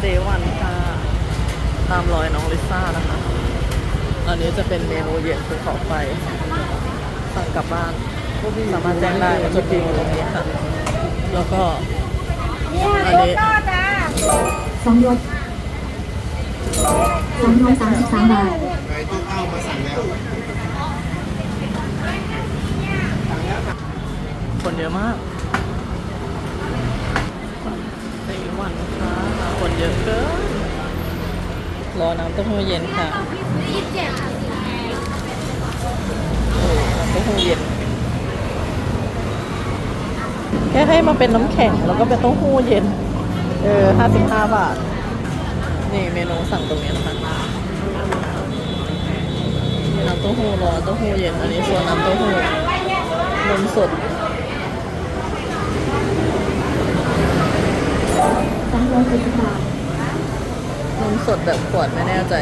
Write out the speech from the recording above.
เจวันค่ะตามรอยน้องลิซ่านะคะ อันนี้จะเป็นเมนูเย็นภูเขาไฟสั่งกลับบ้านสามารถแจ้งได้มันจะพิมพ์ตรงนี้ค่ะ แล้วก็อันนี้สองรถสองร้อยสามสิบสามบาทไปต้องเอามาสั่งแล้วคนเยอะมากเจวันค่ะ คนเยอะเกินรอน้ำเต้าหู้เย็นค่ะโอ้น้ำเต้าหู้เย็นแค่ให้มาเป็นน้ำแข็งแล้วก็เป็นเต้าหู้เย็น เออห้าสิบห้าบาท นี่เมนูสั่งตรงนี้นะคะน้ำเต้าหู้ร้อนเต้าหู้เย็น อันนี้ส่วนน้ำเต้าหู้นมสด สองร้อยสี่สิบบาท นมสดแบบขวดไม่แน่ใจ